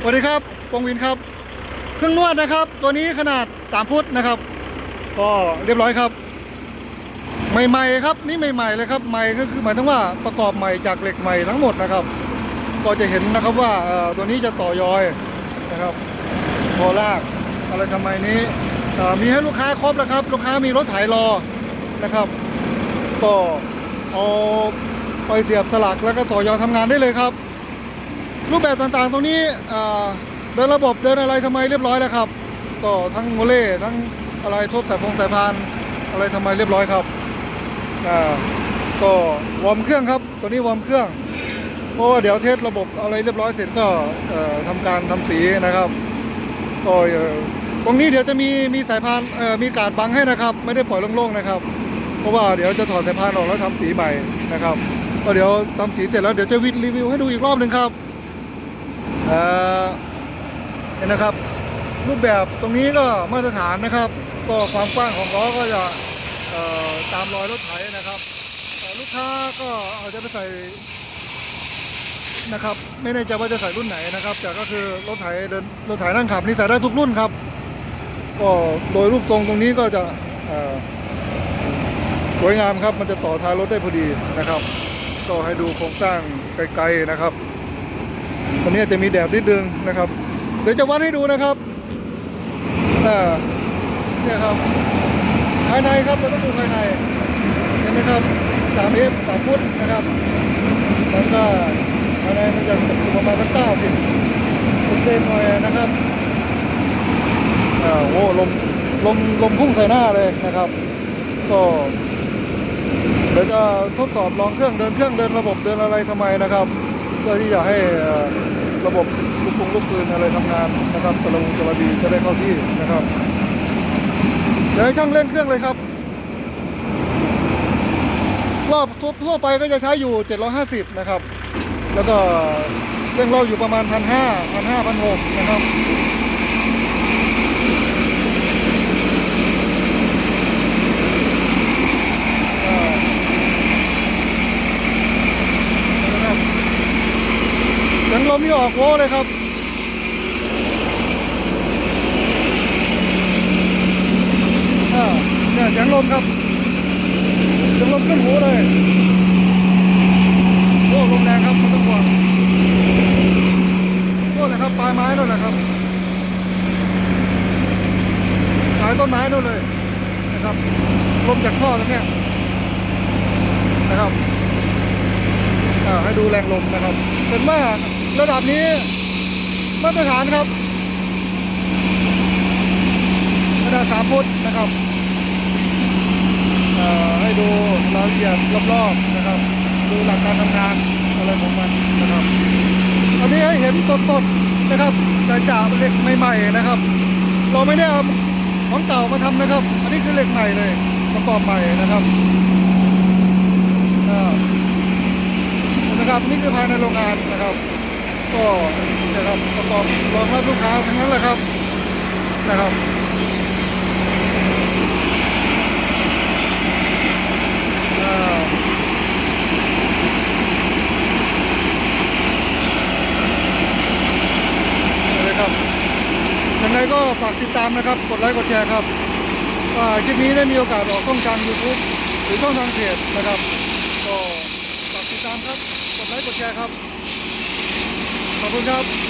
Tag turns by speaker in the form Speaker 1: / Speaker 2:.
Speaker 1: สวัสดีครับปงวินครับ เครื่องนวดนะครับ ตัวนี้ขนาด 3 ฟุตนะครับ ก็เรียบร้อยครับ ใหม่ๆครับนี่ใหม่ๆเลยครับใหม่ก็คือหมายถึงว่าประกอบใหม่จากเหล็กใหม่ทั้งหมดนะครับ ก็จะเห็นนะครับว่าตัวนี้จะต่อยอยนะครับพอลากอะไรทำไมนี้มีให้ลูกค้าครบแล้วครับ ลูกค้ามีรถไถรอนะครับ ก็เอาไปเสียบสลักแล้วก็ต่อยอทำงานได้เลยครับ รูปแบบต่างๆ ตรงนี้เดินระบบเดินอะไรทำไมเรียบร้อยแล้วครับ ก็ทั้งโมเล่ทั้งอะไรทบสายพงสายพานอะไรทำไมเรียบร้อยครับก็วอร์มเครื่องครับ ตัวนี้วอร์มเครื่อง เพราะว่าเดี๋ยวเทสระบบอะไรเรียบร้อยเสร็จก็เอ่อทำการทำสีนะครับก็ตรงนี้เดี๋ยวจะมีมีสายพานมีการดบังให้นะครับ ไม่ได้ปล่อยโล่งๆนะครับ เพราะว่าเดี๋ยวจะถอดสายพานออกแล้วทำสีใหม่นะครับก็เดี๋ยวทำสีเสร็จแล้วเดี๋ยวจะวิดรีวิวให้ดูอีกรอบหนึ่งครับ เห็นนะครับ รูปแบบตรงนี้ก็มาตรฐานนะครับ ก็ความกว้างของล้อก็จะตามรอยรถไถนะครับลูกค้าก็อาจจะไปใส่นะครับ ไม่แน่ใจว่าจะใส่รุ่นไหนนะครับ แต่ก็คือรถไถเดินรถไถนั่งขับนี่ใส่ได้ทุกรุ่นครับ ก็โดยรูปทรงตรงนี้ก็จะสวยงามครับ มันจะต่อท้ายรถได้พอดีนะครับ ก็ให้ดูโครงสร้างไกลๆนะครับ วนี้จะมีแดดนิดนึงนะครับ เดี๋ยวจะวัดให้ดูนะครับอ่าเนี่ยครับ ภายในครับเราต้องดูภายใน เห็นไหมครับสามเอฟสามฟุตนะครับแล้วก็ภายในมันจะอยู่ประมาณสักเก้าสิบเซนหน่อยนะครับอ่าโอ้ลมลมลมพุ่งใส่หน้าเลยนะครับ ก็เดี๋ยวจะทดสอบลองเครื่องเดินเครื่องเดินระบบเดินอะไรทำไมนะครับ เพื่อที่จะให้ระบบลูกปงลูกปืนอะไรทำงานนะครับตะลงกระดีจะได้เข้าที่นะครับเดี๋ยวให้ช่างเร่งเครื่องเลยครับ รอบทั่วทั่วไปก็จะใช้อยู่ 750 นะครับ แล้วก็เร่งรอบอยู่ประมาณ 1 5 0 0 1 5 0 0 1,600 นะครับอ่านะครับ เสียงลมนี่ออกโว้เลยครับอ่าเนี่ยเสียงลมครับเสียงลมขึ้นหูเลยโอ้ลมแรงครับไมันต้องห่วงโอ้เลยครับปลายไม้นั่นแหละครับปลายต้นไม้นั่นเลยนะครับลมจากท่อตรงนี้นะครับ ให้ดูแรงลมนะครับเห็นว่าระดับนี้มาตรฐานครับระดับสามฟุตนะครับเอ่อให้ดูรายละเอียดรอบๆนะครับ ดูหลักการทำงานอะไรของมันนะครับอันนี้ให้เห็นสดๆนะครับจากจากเหล็กใหม่ๆนะครับ เราไม่ได้เอาของเก่ามาทำนะครับ อันนี้คือเหล็กใหม่เลยประกอบใหม่นะครับ นะครับนี่คือภายในโรงงานนะครับ ก็นะครับประกอบรองรับลูกค้าทั้งนั้นแหละครับนะครับอ่าเลยครับยังไงก็ฝากติดตามนะครับ กดไลค์กดแชร์ครับว่าคลิปนี้ได้มีโอกาสออกช่องทาง YouTube หรือช่องทางเพจนะครับ ครับ ขอบคุณครับ